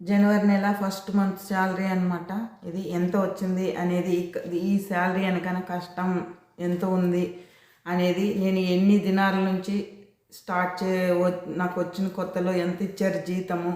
జనవరి నెల first month salary అనమాట ఇది ఎంత వచ్చింది అనేది ఈ శాలరీ అనకన కష్టం ఎంత ఉంది అనేది నేను ఎన్ని దినాల నుంచి స్టార్ట్ చే వ- నాకు వచ్చిన కొత్తలో ఎంత ఇచ్చారు జీతము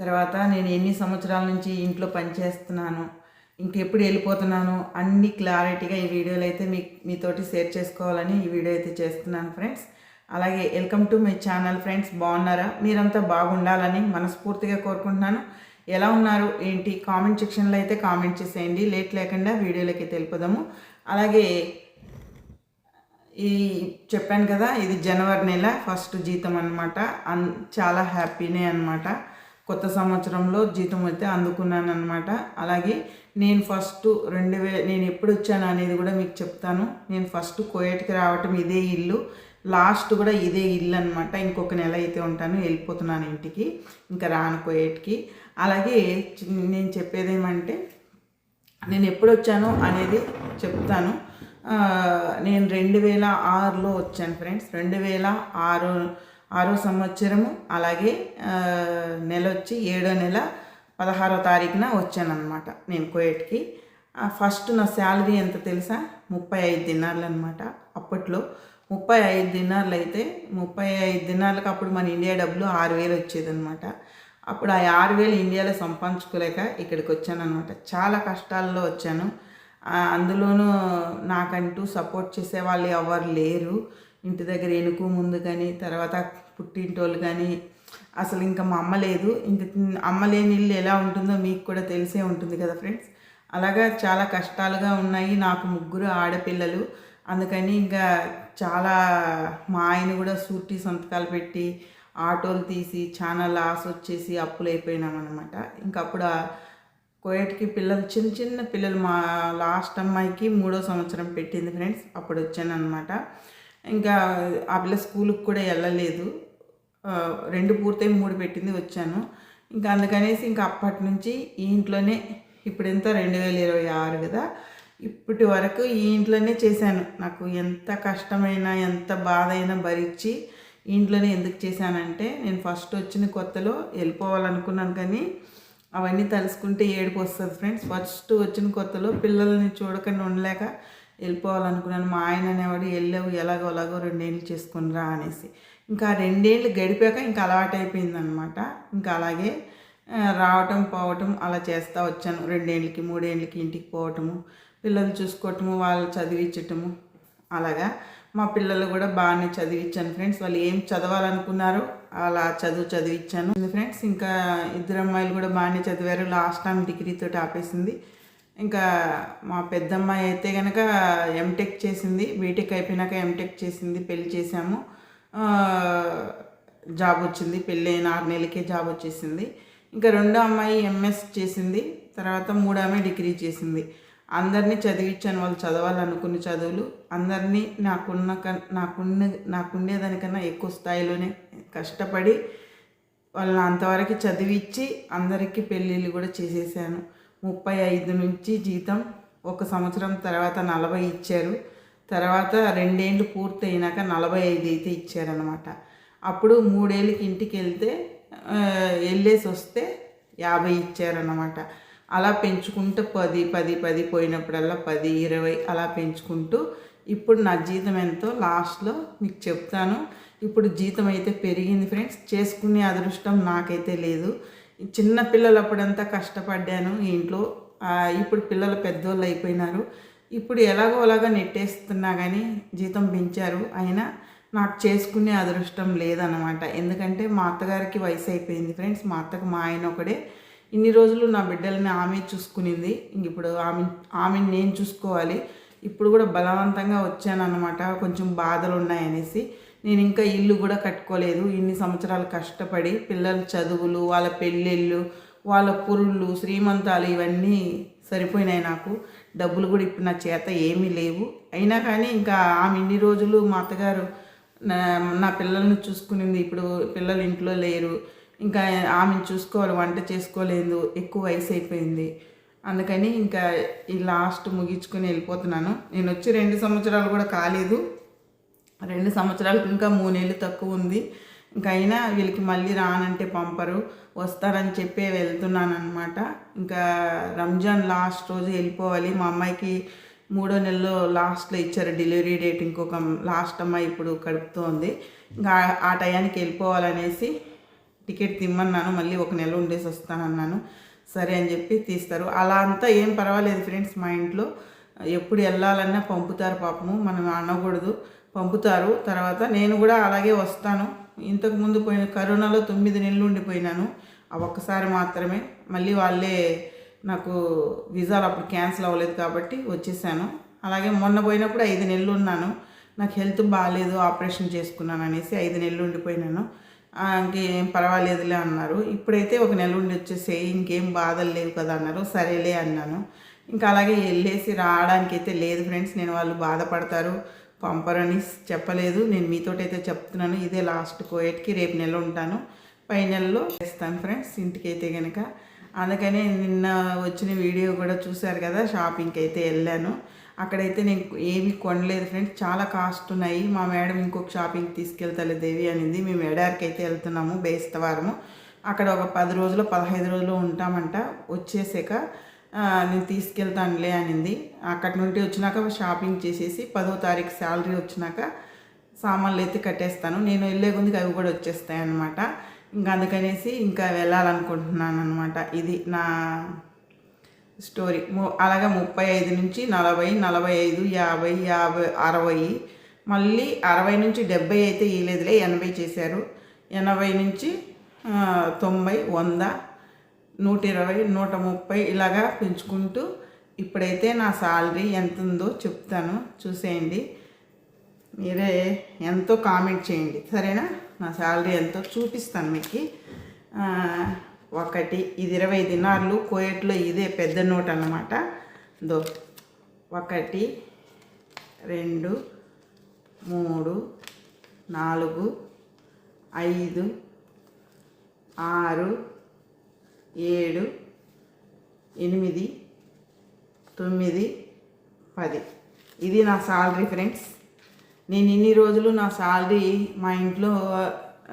తర్వాత నేను ఎన్ని సంవత్సరాల నుంచి ఇంట్లో పనిచేస్తున్నాను ఇంకెప్పుడు వెళ్ళిపోతున్నాను అన్ని క్లారిటీగా ఈ వీడియోలు అయితే మీ మీతోటి షేర్ చేసుకోవాలని ఈ వీడియో అయితే చేస్తున్నాను ఫ్రెండ్స్. అలాగే welcome to my channel friends బాగున్నారా? మీరంతా బాగుండాలని మనస్ఫూర్తిగా కోరుకుంటున్నాను. ఎలా ఉన్నారు? ఏంటి? కామెంట్ సెక్షన్లో అయితే కామెంట్ చేసేయండి. లేట్ లేకుండా వీడియోలోకి తెలుపుదాము. అలాగే ఈ చెప్పాను కదా ఇది జనవరి నెల ఫస్ట్ జీతం అనమాట అన్ చాలా హ్యాపీనే అనమాట కొత్త సంవత్సరంలో జీతం అయితే అందుకున్నాను అనమాట అలాగే నేను ఫస్ట్ రెండు వే నేను ఎప్పుడు వచ్చాను అనేది కూడా మీకు చెప్తాను. నేను ఫస్ట్ కోయేట్కి రావటం ఇదే ఇల్లు. లాస్ట్ కూడా ఇదే ఇల్లు అనమాట ఇంకొక నెల అయితే ఉంటాను వెళ్ళిపోతున్నాను ఇంటికి ఇంకా రానుకోయేటికి అలాగే నేను చెప్పేది ఏమంటే నేను ఎప్పుడు వచ్చాను అనేది చెప్తాను. నేను రెండు వేల ఆరులో వచ్చాను ఫ్రెండ్స్. రెండు వేల ఆరు ఆరో సంవత్సరము అలాగే నెల వచ్చి ఏడో నెల పదహారో తారీఖున వచ్చాను అనమాట నేను కోయట్కి. ఫస్ట్ నా శాలరీ ఎంత తెలుసా? ముప్పై ఐదు దినార్లు అనమాట అప్పట్లో ముప్పై ఐదు దినాలు అయితే ముప్పై ఐదు దినాలకు అప్పుడు మన ఇండియా డబ్బులు ఆరు వేలు వచ్చేదనమాట అప్పుడు ఆ ఆరు వేలు ఇండియాలో సంపాదించుకోలేక ఇక్కడికి వచ్చాను అనమాట చాలా కష్టాల్లో వచ్చాను. అందులోనూ నాకంటూ సపోర్ట్ చేసే వాళ్ళు ఎవరు లేరు. ఇంటి దగ్గర ఎనుకు ముందు కానీ తర్వాత పుట్టింటోళ్ళు కానీ అసలు ఇంకా మా అమ్మ లేదు. ఇంక అమ్మ లేని ఇల్లు ఎలా ఉంటుందో మీకు కూడా తెలిసే ఉంటుంది కదా ఫ్రెండ్స్. అలాగా చాలా కష్టాలుగా ఉన్నాయి. నాకు ముగ్గురు ఆడపిల్లలు. అందుకని ఇంకా చాలా మా ఆయన కూడా సూటి సంతకాలు పెట్టి ఆటోలు తీసి చాలా లాస్ వచ్చేసి అప్పులు అయిపోయినామన్నమాట ఇంకా అప్పుడు కోయట్కి పిల్లలు చిన్న చిన్న పిల్లలు మా లాస్ట్ అమ్మాయికి మూడో సంవత్సరం పెట్టింది ఫ్రెండ్స్ అప్పుడు వచ్చానమాట ఇంకా ఆ పిల్ల స్కూల్కి కూడా వెళ్ళలేదు. రెండు పూర్తయి మూడు పెట్టింది వచ్చాను. ఇంకా అందుకనేసి ఇంకా అప్పటి నుంచి ఈ ఇంట్లోనే ఇప్పుడు ఎంత రెండు వేల ఇరవై ఆరు కదా. ఇప్పటి వరకు ఈ ఇంట్లోనే చేశాను. నాకు ఎంత కష్టమైనా ఎంత బాధ అయినా భరించి ఇంట్లోనే ఎందుకు చేశానంటే నేను ఫస్ట్ వచ్చిన కొత్తలో వెళ్ళిపోవాలనుకున్నాను కానీ అవన్నీ తలుసుకుంటే ఏడుపు వస్తుంది ఫ్రెండ్స్. ఫస్ట్ వచ్చిన కొత్తలో పిల్లల్ని చూడకుండా ఉండలేక వెళ్ళిపోవాలనుకున్నాను. మా ఆయన అనేవాడు వెళ్ళావు ఎలాగో ఎలాగో రెండేళ్ళు చేసుకుని రా అనేసి. ఇంకా రెండేళ్ళు గడిపాక ఇంకా అలవాటు అయిపోయిందనమాట ఇంకా అలాగే రావటం పోవటం అలా చేస్తూ వచ్చాను. రెండేళ్ళకి మూడేళ్ళకి ఇంటికి పోవటము పిల్లలు చూసుకోవటము వాళ్ళు చదివించటము అలాగా? మా పిల్లలు కూడా బాగానే చదివించాను ఫ్రెండ్స్. వాళ్ళు ఏం చదవాలనుకున్నారో అలా చదువు చదివించాను ఫ్రెండ్స్ ఇంకా ఇద్దరు అమ్మాయిలు కూడా బాగానే చదివారు. లాస్ట్ టైం డిగ్రీతో ఆపేసింది. ఇంకా మా పెద్దమ్మాయి అయితే కనుక ఎంటెక్ చేసింది. బీటెక్ అయిపోయినాక ఎంటెక్ చేసింది పెళ్ళి చేసాము జాబ్ వచ్చింది. పెళ్ళి అయిన ఆరు నెలలకే జాబ్ వచ్చేసింది. ఇంకా రెండో అమ్మాయి ఎంఎస్ చేసింది. తర్వాత మూడో అమ్మాయి డిగ్రీ చేసింది. అందరినీ చదివించాను వాళ్ళు చదవాలనుకున్న చదువులు అందరినీ నాకున్న నాకున్న నాకుండేదానికన్నా ఎక్కువ స్థాయిలోనే కష్టపడి వాళ్ళని అంతవరకు చదివించి అందరికీ పెళ్ళిళ్ళు కూడా చేసేసాను. ముప్పై ఐదు నుంచి జీతం ఒక సంవత్సరం తర్వాత నలభై ఇచ్చారు. తర్వాత రెండేళ్ళు పూర్తి అయినాక నలభై ఐదు అయితే ఇచ్చారనమాట అప్పుడు మూడేళ్ళకి ఇంటికి వెళ్తే వెళ్ళేసి వస్తే యాభై ఇచ్చారనమాట అలా పెంచుకుంటూ పది పది పది పోయినప్పుడల్లా పది ఇరవై అలా పెంచుకుంటూ ఇప్పుడు నా జీతం ఎంతో లాస్ట్లో మీకు చెప్తాను. ఇప్పుడు జీతం అయితే పెరిగింది ఫ్రెండ్స్. చేసుకునే అదృష్టం నాకైతే లేదు. చిన్న పిల్లలు అప్పుడంతా కష్టపడ్డాను ఇంట్లో. ఇప్పుడు పిల్లలు పెద్దోళ్ళు అయిపోయినారు. ఇప్పుడు ఎలాగో అలాగా నెట్టేస్తున్నా కానీ జీతం పెంచారు. అయినా నాకు చేసుకునే అదృష్టం లేదన్నమాట. ఎందుకంటే మా అత్తగారికి వయసు అయిపోయింది ఫ్రెండ్స్. మా అత్తకు మా ఆయన ఒకడే. ఇన్ని రోజులు నా బిడ్డల్ని ఆమె చూసుకునింది. ఇంక ఇప్పుడు ఆమె ఆమెను నేను చూసుకోవాలి. ఇప్పుడు కూడా బలవంతంగా వచ్చానన్నమాట. కొంచెం బాధలు ఉన్నాయనేసి. నేను ఇంకా ఇల్లు కూడా కట్టుకోలేదు. ఇన్ని సంవత్సరాలు కష్టపడి పిల్లల చదువులు వాళ్ళ పెళ్ళిళ్ళు వాళ్ళ పురుళ్ళు శ్రీమంతాలు ఇవన్నీ సరిపోయినాయి నాకు. డబ్బులు కూడా ఇప్పుడు నా చేత ఏమీ లేవు. అయినా కానీ ఇంకా ఆమె ఇన్ని రోజులు మా అత్తగారు నా నా పిల్లల్ని చూసుకునింది. ఇప్పుడు పిల్లలు ఇంట్లో లేరు. ఇంకా ఆమెను చూసుకోవాలి వంట చేసుకోలేదు ఎక్కువ వయసు అయిపోయింది. అందుకని ఇంకా ఈ లాస్ట్ ముగించుకొని వెళ్ళిపోతున్నాను. నేను వచ్చి రెండు సంవత్సరాలు కూడా కాలేదు. రెండు సంవత్సరాలకు ఇంకా మూడేళ్ళు తక్కువ ఉంది. ఇంకా అయినా వీళ్ళకి మళ్ళీ రానంటే పంపరు. వస్తారని చెప్పే వెళ్తున్నాను అనమాట ఇంకా రంజాన్ లాస్ట్ రోజు వెళ్ళిపోవాలి. మా అమ్మాయికి మూడో నెలలో లాస్ట్లో ఇచ్చారు డెలివరీ డేట్. ఇంకొక లాస్ట్ అమ్మాయి ఇప్పుడు కడుపుతోంది. ఇంకా ఆ- ఆ టయానికి వెళ్ళిపోవాలనేసి టికెట్ తిమ్మన్నాను మళ్ళీ ఒక నెల ఉండేసి వస్తానన్నాను. సరే అని చెప్పి తీస్తారు. అలా అంతా ఏం పర్వాలేదు ఫ్రెండ్స్ మా ఇంట్లో. ఎప్పుడు వెళ్ళాలన్నా పంపుతారు పాపము మనం అనకూడదు. పంపుతారు. తర్వాత నేను కూడా అలాగే వస్తాను. ఇంతకు ముందు పోయిన కరోనాలో తొమ్మిది నెలలు ఉండిపోయినాను. ఆ ఒక్కసారి మాత్రమే. మళ్ళీ వాళ్ళే నాకు వీసాలు అప్పుడు క్యాన్సిల్ అవ్వలేదు కాబట్టి వచ్చేసాను. అలాగే మొన్న పోయినప్పుడు ఐదు నెలలు ఉన్నాను. నాకు హెల్త్ బాగాలేదు ఆపరేషన్ చేసుకున్నాను అనేసి ఐదు నెలలు ఉండిపోయినాను. ఇంకేం పర్వాలేదులే అన్నారు. ఇప్పుడైతే ఒక నెల ఉండి వచ్చేసే ఇంకేం బాధలు లేవు కదా అన్నారు. సరేలే అన్నాను. ఇంకా అలాగే వెళ్ళేసి రావడానికి అయితే లేదు ఫ్రెండ్స్ నేను వాళ్ళు బాధపడతారు పంపరని చెప్పలేదు. నేను మీతోటైతే చెప్తున్నాను ఇదే లాస్ట్ కోయట్కి రేపు నెల ఉంటాను. పై నెలలో వేస్తాను ఫ్రెండ్స్ ఇంటికైతే కనుక అందుకనే నిన్న వచ్చిన వీడియో కూడా చూశారు కదా షాపింగ్కి అయితే వెళ్ళాను. అక్కడైతే నేను ఏవి కొనలేదు ఫ్రెండ్స్. చాలా కాస్ట్ ఉన్నాయి. మా మేడం ఇంకొక షాపింగ్కి తీసుకెళ్తాలే దేవి అనేది. మేము ఎడారికి అయితే వెళ్తున్నాము బేస్తవారము. అక్కడ ఒక పది రోజులు పదహైదు రోజులు ఉంటామంట. వచ్చేసాక నేను తీసుకెళ్తానులే అనింది. అక్కడి నుండి వచ్చినాక షాపింగ్ చేసేసి పదో తారీఖు శాలరీ వచ్చినాక సామాన్లు అయితే కట్టేస్తాను. నేను వెళ్ళే ముందుకు అవి కూడా వచ్చేస్తాయి అన్నమాట ఇంకా అందుకనేసి ఇంకా వెళ్ళాలనుకుంటున్నాను అనమాట ఇది నా స్టోరీ. అలాగే ముప్పై ఐదు నుంచి నలభై నలభై ఐదు యాభై యాభై అరవై. మళ్ళీ అరవై నుంచి డెబ్బై అయితే వేయలేదులే ఎనభై చేశారు. ఎనభై నుంచి తొంభై వంద నూట ఇరవై నూట ముప్పై ఇలాగా పెంచుకుంటూ ఇప్పుడైతే నా శాలరీ ఎంత ఉందో చెప్తాను. చూసేయండి. మీరే ఎంతో కామెంట్ చేయండి. సరేనా? నా శాలరీ ఎంతో చూపిస్తాను మీకు. ఒకటి ఇది ఇరవై దినార్లు కోయట్లో ఇదే పెద్ద నోట్ అన్నమాట దో ఒకటి రెండు మూడు నాలుగు ఐదు ఆరు ఏడు ఎనిమిది తొమ్మిది పది. ఇది నా సాలరీ ఫ్రెండ్స్. నేను ఇన్ని రోజులు నా సాలరీ మా ఇంట్లో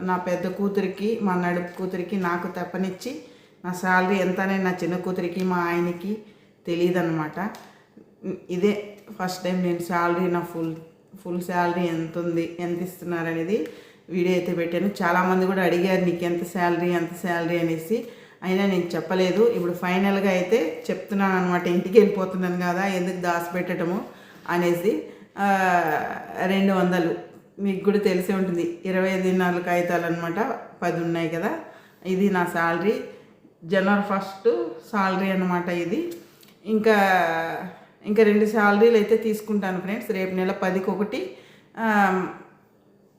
నా పెద్ద కూతురికి మా నడుపు కూతురికి నాకు తప్పనిచ్చి నా శాలరీ ఎంత ఎంతనే నా చిన్న కూతురికి మా ఆయనకి తెలియదన్నమాట ఇదే ఫస్ట్ టైం నేను శాలరీ నా ఫుల్ ఫుల్ శాలరీ ఎంత ఉంది ఎంత ఇస్తున్నారు అనేది వీడియో అయితే పెట్టాను. చాలామంది కూడా అడిగారు నీకు ఎంత శాలరీ ఎంత శాలరీ? అనేసి. అయినా నేను చెప్పలేదు. ఇప్పుడు ఫైనల్గా అయితే చెప్తున్నాను అనమాట ఇంటికి వెళ్ళిపోతున్నాను కదా ఎందుకు దాచిపెట్టడము అనేసి. రెండు వందలు. మీకు కూడా తెలిసే ఉంటుంది. ఇరవై ఐదు నాలుగు కాగితాలు అనమాట పది ఉన్నాయి కదా. ఇది నా శాలరీ జనవరి ఫస్ట్ శాలరీ అనమాట ఇది. ఇంకా ఇంకా రెండు శాలరీలు అయితే తీసుకుంటాను ఫ్రెండ్స్. రేపు నెల పదికి ఒకటి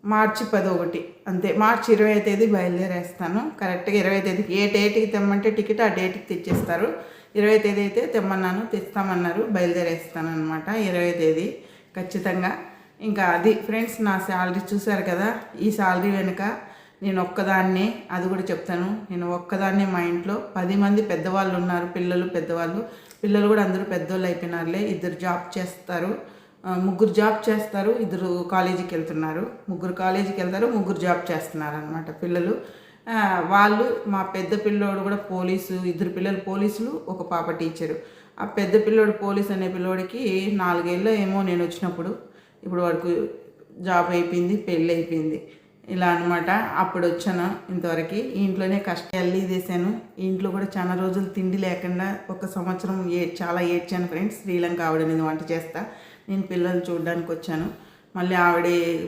మార్చి పది ఒకటి. అంతే. మార్చి ఇరవై తేదీ బయలుదేరేస్తాను. కరెక్ట్గా ఇరవై తేదీకి ఏ డేట్కి తెమ్మంటే టికెట్ ఆ డేట్కి తెచ్చేస్తారు. ఇరవై తేదీ అయితే తెమ్మన్నాను తెస్తామన్నారు బయలుదేరేస్తాను అనమాట ఇరవై తేదీ. ఖచ్చితంగా. ఇంకా అది ఫ్రెండ్స్ నా శాలరీ చూశారు కదా ఈ శాలరీ వెనుక నేను ఒక్కదాన్నే అది కూడా చెప్తాను నేను ఒక్కదాన్నే మా ఇంట్లో పది మంది పెద్దవాళ్ళు ఉన్నారు పిల్లలు పెద్దవాళ్ళు పిల్లలు కూడా అందరూ పెద్దోళ్ళు అయిపోయినారులే ఇద్దరు జాబ్ చేస్తారు ముగ్గురు జాబ్ చేస్తారు ఇద్దరు కాలేజీకి వెళ్తున్నారు ముగ్గురు కాలేజీకి వెళ్తారు ముగ్గురు జాబ్ చేస్తున్నారు అనమాట పిల్లలు వాళ్ళు మా పెద్ద పిల్లోడు కూడా పోలీసు ఇద్దరు పిల్లలు పోలీసులు ఒక పాప టీచరు. ఆ పెద్ద పిల్లోడు పోలీస్ అనే పిల్లోడికి నాలుగేళ్ళు ఏమో నేను వచ్చినప్పుడు ఇప్పుడు వరకు జాబ్ అయిపోయింది పెళ్ళి అయిపోయింది. ఇలా అనమాట అప్పుడు వచ్చాను ఇంతవరకు. ఇంట్లోనే కష్టాలు తీసాను ఇంట్లో కూడా చాలా రోజులు తిండి లేకుండా ఒక సంవత్సరం ఏ చాలా ఏడ్చాను ఫ్రెండ్స్. శ్రీలంక ఆవిడ నేను వంట చేస్తా. నేను పిల్లల్ని చూడడానికి వచ్చాను. మళ్ళీ ఆవిడ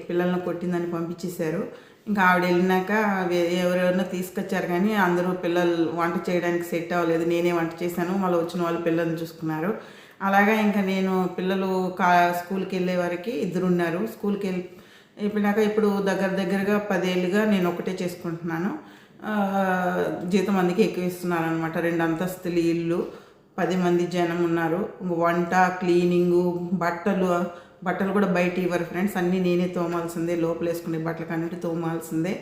పిల్లల్ని కొట్టిందని పంపించేశారు. ఇంకా ఆవిడ వెళ్ళినాక ఎవరెవరినో తీసుకొచ్చారు కానీ అందరూ పిల్లలు వంట చేయడానికి సెట్ అవ్వలేదు. నేనే వంట చేశాను. మళ్ళీ వచ్చిన వాళ్ళు పిల్లల్ని చూసుకున్నారు. అలాగా ఇంకా నేను పిల్లలు కా స్కూల్కి వెళ్ళే వరకు ఇద్దరు ఉన్నారు స్కూల్కి వెళ్ళి అయిపోయినాక ఇప్పుడు దగ్గర దగ్గరగా పదేళ్ళుగా నేను ఒకటే చేసుకుంటున్నాను. జీతం అందుకే ఎక్కువ ఇస్తున్నారు అనమాట రెండు అంతస్తులు ఇల్లు పది మంది జనం ఉన్నారు. వంట క్లీనింగు బట్టలు బట్టలు కూడా బయట ఇవ్వరు ఫ్రెండ్స్. అన్నీ నేనే తోమాల్సిందే లోపల వేసుకునే బట్టలు కన్నిటి తోమాల్సిందే.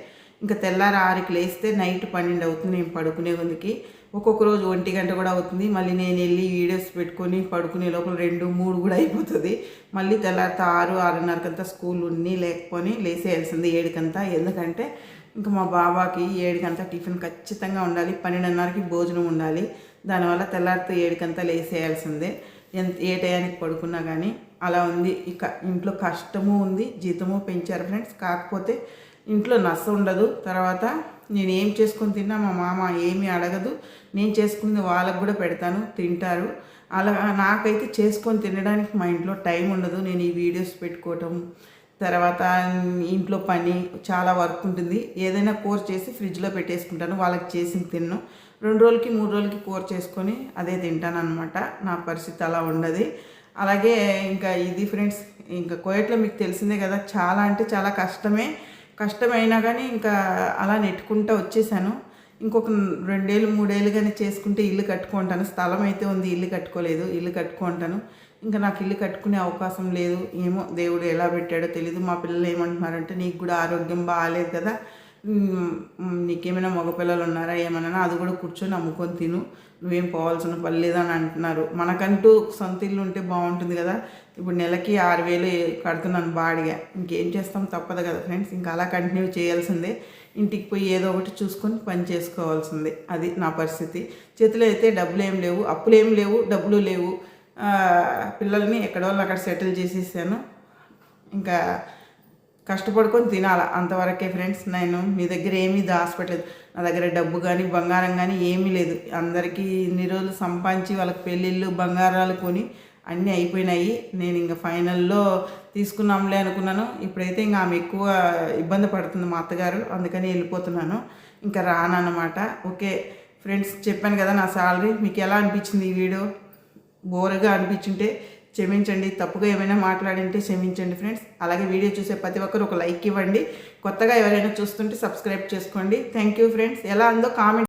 ఇంకా తెల్లారి ఆరుకి లేస్తే నైట్ పన్నెండు అవుతుంది నేను పడుకునే ముందుకి. ఒక్కొక్క రోజు ఒంటి గంట కూడా అవుతుంది. మళ్ళీ నేను వెళ్ళి వీడియోస్ పెట్టుకొని పడుకునే లోపల రెండు మూడు కూడా అయిపోతుంది. మళ్ళీ తెల్లారితో ఆరు ఆరున్నరకంతా స్కూల్ ఉన్ని లేకపోని లేసేయాల్సింది ఏడుకంతా. ఎందుకంటే ఇంకా మా బాబాకి ఏడుకంతా టిఫిన్ ఖచ్చితంగా ఉండాలి. పన్నెండున్నరకి భోజనం ఉండాలి. దానివల్ల తెల్లారితో ఏడుకంతా లేసేయాల్సిందే. ఎంత ఏ టయానికి పడుకున్నా కానీ అలా ఉంది. ఇక ఇంట్లో కష్టము ఉంది జీతము పెంచారు ఫ్రెండ్స్. కాకపోతే ఇంట్లో నస ఉండదు. తర్వాత నేను ఏం చేసుకొని తిన్నా మా మామ ఏమీ అడగదు. నేను చేసుకుంది వాళ్ళకు కూడా పెడతాను తింటారు. అలా నాకైతే చేసుకొని తినడానికి మా ఇంట్లో టైం ఉండదు. నేను ఈ వీడియోస్ పెట్టుకోవటం తర్వాత ఇంట్లో పని చాలా వర్క్ ఉంటుంది. ఏదైనా కూర చేసి ఫ్రిడ్జ్లో పెట్టేసుకుంటాను వాళ్ళకి చేసి తిన్ను. రెండు రోజులకి మూడు రోజులకి కూర చేసుకొని అదే తింటాను అనమాట నా పరిస్థితి అలా ఉండదు. అలాగే ఇంకా ఇది ఫ్రెండ్స్ ఇంకా కోయట్లో మీకు తెలిసిందే కదా చాలా అంటే చాలా కష్టమే. కష్టమైనా కానీ ఇంకా అలా నెట్టుకుంటూ వచ్చేసాను. ఇంకొక రెండేళ్ళు మూడేళ్ళు కానీ చేసుకుంటే ఇల్లు కట్టుకుంటాను. స్థలం అయితే ఉంది ఇల్లు కట్టుకోలేదు ఇల్లు కట్టుకుంటాను. ఇంకా నాకు ఇల్లు కట్టుకునే అవకాశం లేదు. ఏమో దేవుడు ఎలా పెట్టాడో తెలీదు. మా పిల్లలు ఏమంటున్నారంటే నీకు కూడా ఆరోగ్యం బాగాలేదు కదా. నీకేమైనా మగపిల్లలు ఉన్నారా? ఏమన్నా అది కూడా కూర్చొని అమ్ముకొని తిను. నువ్వేం పోవాల్సిన పని లేదని అంటున్నారు. మనకంటూ సొంత ఇల్లు ఉంటే బాగుంటుంది కదా. ఇప్పుడు నెలకి ఆరు వేలు కడుతున్నాను బాడిగా. ఇంకేం చేస్తాం తప్పదు కదా ఫ్రెండ్స్. ఇంకా అలా కంటిన్యూ చేయాల్సిందే. ఇంటికి పోయి ఏదో ఒకటి చూసుకొని పని చేసుకోవాల్సిందే. అది నా పరిస్థితి. చేతిలో అయితే డబ్బులు ఏం లేవు. అప్పులు ఏం లేవు. డబ్బులు లేవు. పిల్లల్ని ఎక్కడో అక్కడ సెటిల్ చేసేసాను. ఇంకా కష్టపడుకొని తినాల అంతవరకే ఫ్రెండ్స్. నేను మీ దగ్గర ఏమీ దాచిపెట్టలేదు నా దగ్గర డబ్బు కానీ బంగారం కానీ ఏమీ లేదు. అందరికీ ఇన్ని రోజులు సంపాదించి వాళ్ళకి పెళ్ళిళ్ళు బంగారాలు కొని అన్నీ అయిపోయినాయి. నేను ఇంకా ఫైనల్లో తీసుకున్నాంలే అనుకున్నాను. ఇప్పుడైతే ఇంకా ఆమె ఎక్కువ ఇబ్బంది పడుతుంది మా అత్తగారు. అందుకని వెళ్ళిపోతున్నాను. ఇంకా రానన్నమాట. ఓకే ఫ్రెండ్స్ చెప్పాను కదా నా సాలరీ. మీకు ఎలా అనిపించింది ఈ వీడియో? బోర్గా అనిపించుంటే క్షమించండి. తప్పుగా ఏమైనా మాట్లాడింటే క్షమించండి ఫ్రెండ్స్. అలాగే వీడియో చూసే ప్రతి ఒక్కరు ఒక లైక్ ఇవ్వండి. కొత్తగా ఎవరైనా చూస్తుంటే సబ్స్క్రైబ్ చేసుకోండి. Thank you friends. ఎలా ఉందో కామెంట్